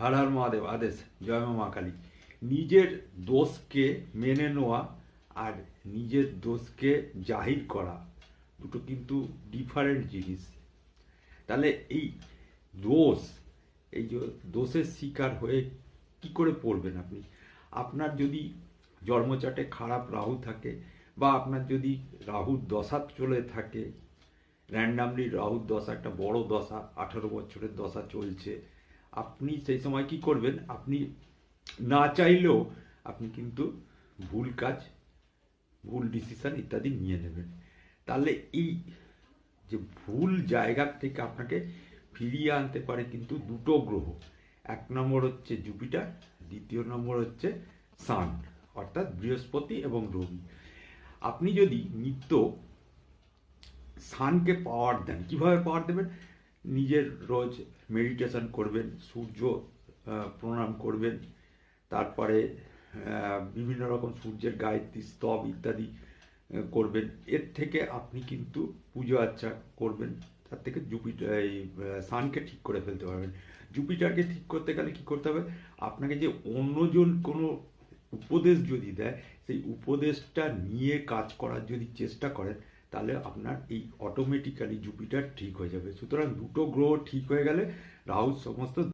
হর হর মহাদেব আদেশ, জয় মা কালী। নিজের দোষকে মেনে নেওয়া আর নিজের দোষকে জাহির করা দুটো কিন্তু ডিফারেন্ট জিনিস। তাহলে এই দোষ, এই যে দোষের শিকার হয়ে কি করে পড়বেন আপনি? আপনার যদি জন্মচাটে খারাপ রাহু থাকে বা আপনার যদি রাহুর দশা চলে থাকে র্যান্ডামলি রাহুর দশা, একটা বড় দশা, আঠারো বছরের দশা চলছে আপনি সেই সময় কি করবেন? আপনি না চাইলেও আপনি কিন্তু ভুল কাজ, ভুল ডিসিশন ইত্যাদি নিয়ে নেবেন। তাহলে এই যে ভুল জায়গা থেকে আপনাকে ফিরিয়ে আনতে পারে কিন্তু দুটো গ্রহ। এক নম্বর হচ্ছে জুপিটার, দ্বিতীয় নম্বর হচ্ছে সান, অর্থাৎ বৃহস্পতি এবং রবি। আপনি যদি নিত্য সানকে পাওয়ার দেন, কীভাবে পাওয়ার দেবেন? নিজের রোজ মেডিটেশন করবেন, সূর্য প্রণাম করবেন, তারপরে বিভিন্ন রকম সূর্যের গায়ত্রী, স্তব ইত্যাদি করবেন। এর থেকে আপনি কিন্তু পুজো আর্চা করবেন, তার থেকে জুপিটার, এই সানকে ঠিক করে ফেলতে পারবেন। জুপিটারকে ঠিক করতে গেলে কি করতে হবে? আপনাকে যে অন্যজন কোনো উপদেশ যদি দেয়, সেই উপদেশটা নিয়ে কাজ করার যদি চেষ্টা করেন তাহলে আপনার এই অটোমেটিক্যালি জুপিটার ঠিক হয়ে যাবে। সুতরাং দুটো গ্রহ ঠিক হয়ে গেলে রাহুর সমস্ত